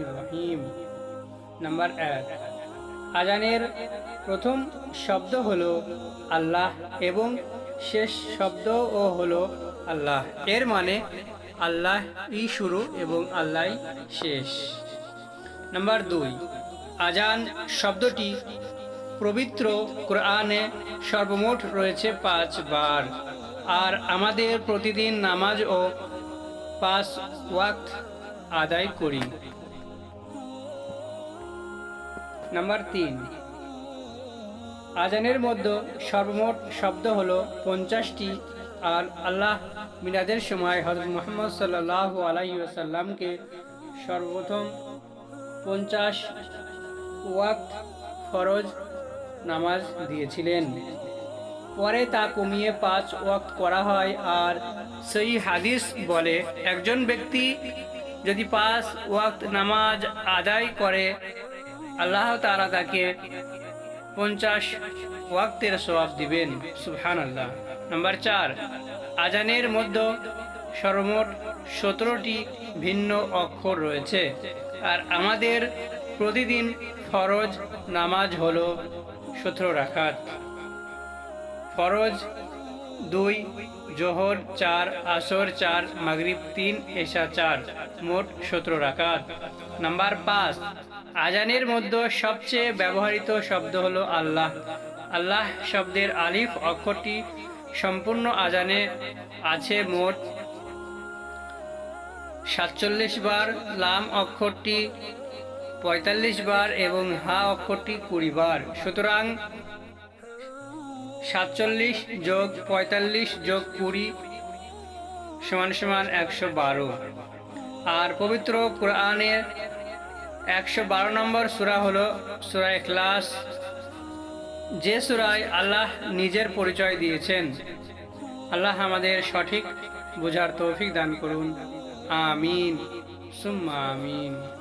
রহিম। Number এক। আজানের প্রথম শব্দ হলো আল্লাহ এবং শেষ শব্দও হলো আল্লাহ। এর মানে আল্লাহ ই শুরু এবং আল্লাহ শেষ। নাম্বার দুই। আজান শব্দটি পবিত্র কোরআনে সর্বমোট রয়েছে পাঁচ বার আর আমাদের প্রতিদিন নামাজ ও পাঁচ ওয়াক্ত আদায় করি। নাম্বার তিন। আজানের মধ্যে সর্বমোট শব্দ হলো পঞ্চাশটি আর আল্লাহ মিলাদের সময় হজরত মোহাম্মদ সাল্লাহ আলাইসাল্লামকে সর্বপ্রথম পঞ্চাশ ওয়াক্ত ফরজ নামাজ দিয়েছিলেন। পরে তা কমিয়ে পাঁচ ওয়াক্ত করা হয় আর সেই হাদিস বলে, একজন ব্যক্তি যদি পাঁচ ওয়াক্ত নামাজ আদায় করে, আল্লাহ তারা তাকে পঞ্চাশ ওয়াক্তের সবাব দিবেন। সুবহান আল্লাহ নাম্বার চার, আজানের মধ্যে সর্বমোট সতেরোটি ভিন্ন অক্ষর রয়েছে আর আমাদের প্রতিদিন ফরজ নামাজ হলো সতেরো রাখাত। ফরজ, দুই, জোহর, চার, আসর, চার, মাগরিব, তিন, এশা, চার, মোট সতেরো রাকাত। নাম্বার পাঁচ, আজানের মধ্যে সবচেয়ে ব্যবহৃত শব্দ হলো আল্লাহ। আল্লাহ শব্দের আলিফ অক্ষরটি সম্পূর্ণ আজানে আছে মোট সাতচল্লিশ বার, লাম অক্ষরটি পঁয়তাল্লিশ বার এবং হা অক্ষরটি কুড়ি বার। সুতরাং সাতচল্লিশ যোগ পঁয়তাল্লিশ যোগ কুড়ি সমান সমান একশো বারো। আর পবিত্র কোরআনের একশো বারো নম্বর সুরা হলো সুরা ক্লাস যে সুরায় আল্লাহ নিজের পরিচয় দিয়েছেন, আল্লাহ আমাদের সঠিক বোঝার তৌফিক দান করুন। আমিন। সুম্মা আমিন।